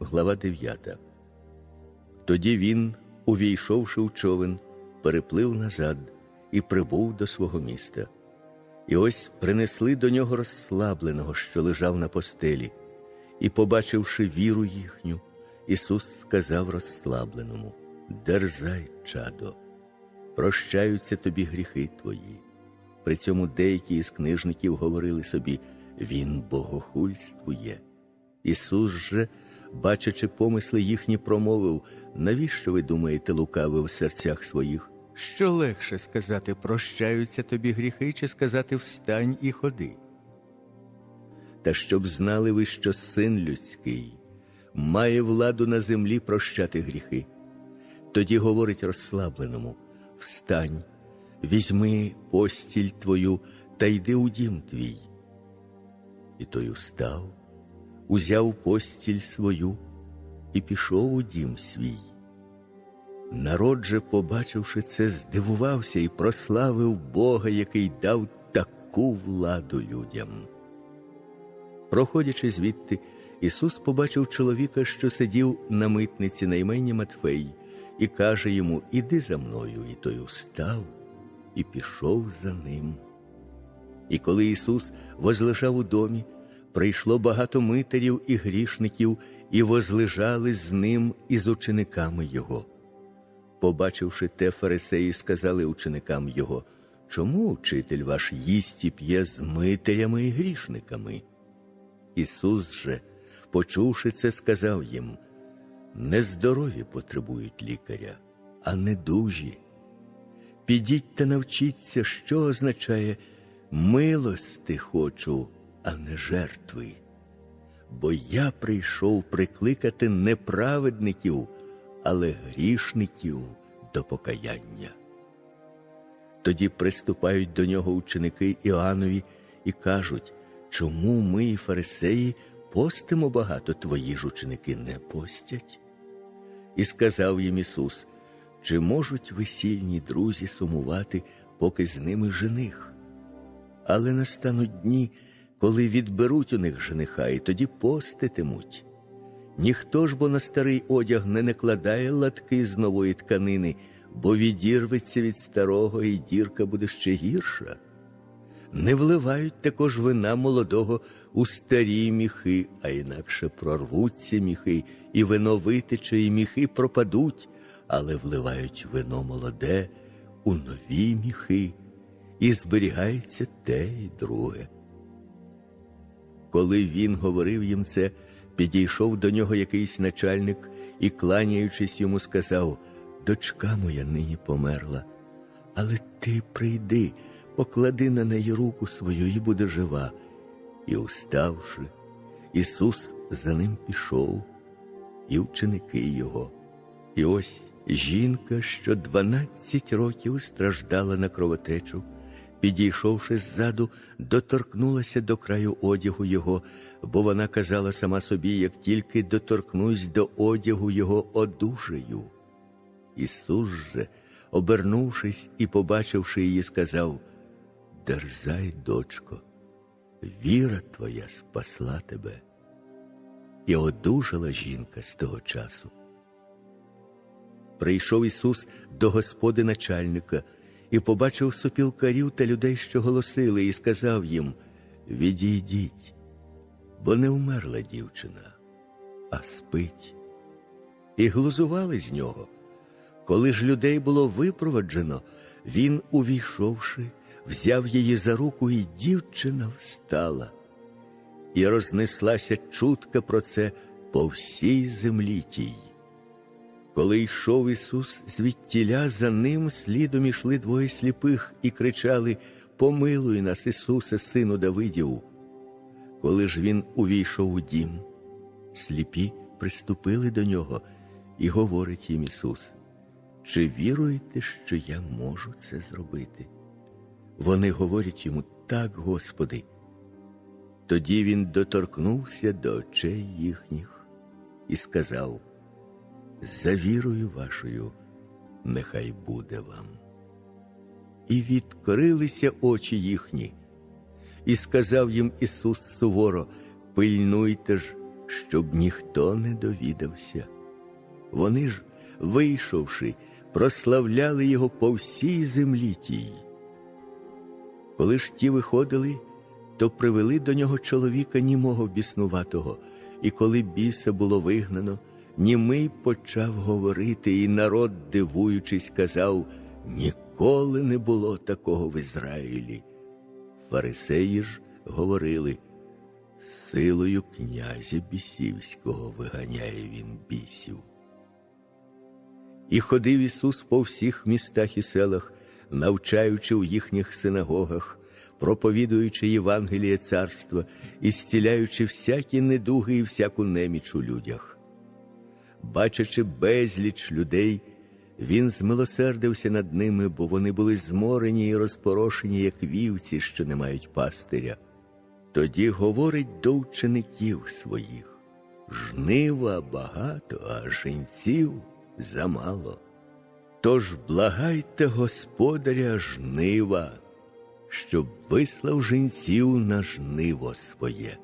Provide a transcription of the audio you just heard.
глава 9. Тоді він, увійшовши в човен, переплив назад і прибув до свого міста. І ось принесли до нього розслабленого, що лежав на постелі, і, побачивши віру їхню, Ісус сказав розслабленому: Дерзай, чадо, прощаються тобі гріхи твої. При цьому деякі із книжників говорили собі, Він богохульствує. Ісус же, бачачи помисли їхні, промовив, навіщо ви думаєте лукави в серцях своїх? Що легше сказати, прощаються тобі гріхи, чи сказати встань і ходи? Та щоб знали ви, що син людський має владу на землі прощати гріхи. Тоді говорить розслабленому: Встань, візьми постіль твою та йди у дім твій. І той устав, узяв постіль свою і пішов у дім свій. Народ же, побачивши це, здивувався і прославив Бога, який дав таку владу людям. Проходячи звідти, Ісус побачив чоловіка, що сидів на митниці на імені Матфей, і каже йому: Іди за мною, і той устав і пішов за ним. І коли Ісус возлежав у домі, прийшло багато митарів і грішників, і возлежали з ним і з учениками Його. Побачивши те, фарисеї сказали ученикам Його, чому учитель ваш їсть і п'є з митарями і грішниками? Ісус же, почувши це, сказав їм: Нездорові потребують лікаря, а недужі. Підіть та навчіться, що означає милости хочу, а не жертви. Бо я прийшов прикликати не праведників, але грішників до покаяння. Тоді приступають до нього ученики Іоаннові і кажуть, чому ми, фарисеї, постимо багато, твої ж ученики не постять? І сказав їм Ісус, чи можуть весільні друзі сумувати, поки з ними жених? Але настануть дні, коли відберуть у них жениха, і тоді поститимуть. Ніхто ж бо на старий одяг не накладає латки з нової тканини, бо відірветься від старого, і дірка буде ще гірша. Не вливають також вина молодого у старі міхи, а інакше прорвуться міхи, і вино витече, і міхи пропадуть, але вливають вино молоде у нові міхи, і зберігається те і друге. Коли він говорив їм це, підійшов до нього якийсь начальник і, кланяючись йому, сказав: Дочка моя нині померла, але ти прийди, поклади на неї руку свою і буде жива. І, уставши, Ісус за ним пішов, і ученики його. І ось жінка, що дванадцять років страждала на кровотечу, підійшовши ззаду, доторкнулася до краю одягу його, бо вона казала сама собі, як тільки доторкнусь до одягу його одужаю. Ісус же, обернувшись і побачивши її, сказав: Дерзай, дочко, віра твоя спасла тебе. І одужала жінка з того часу. Прийшов Ісус до господи начальника і побачив сопілкарів та людей, що голосили, і сказав їм: Відійдіть, бо не вмерла дівчина, а спить. І глузували з нього. Коли ж людей було випроваджено, він, увійшовши, взяв її за руку, і дівчина встала. І рознеслася чутка про це по всій землі тій. Коли йшов Ісус звідтіля, за ним слідом ішли двоє сліпих і кричали: Помилуй нас, Ісусе, Сину Давидів. Коли ж він увійшов у дім, сліпі приступили до нього, і говорить їм Ісус: Чи віруєте, що я можу це зробити? Вони говорять йому так, Господи. Тоді він доторкнувся до очей їхніх і сказав: За вірою вашою, нехай буде вам. І відкрилися очі їхні, і сказав їм Ісус суворо: Пильнуйте ж, щоб ніхто не довідався. Вони ж, вийшовши, прославляли його по всій землі тій. Коли ж ті виходили, то привели до нього чоловіка німого біснуватого, і коли біса було вигнано, німий почав говорити, і народ, дивуючись, казав: ніколи не було такого в Ізраїлі. Фарисеї ж говорили, силою князя бісівського виганяє він бісів. І ходив Ісус по всіх містах і селах, навчаючи у їхніх синагогах, проповідуючи Євангеліє царства і зціляючи всякі недуги і всяку неміч у людях. Бачачи безліч людей, він змилосердився над ними, бо вони були зморені і розпорошені, як вівці, що не мають пастиря. Тоді говорить до учеників своїх жнива багато, а жінців замало. Тож благайте господаря жнива, щоб вислав жінців на жниво своє.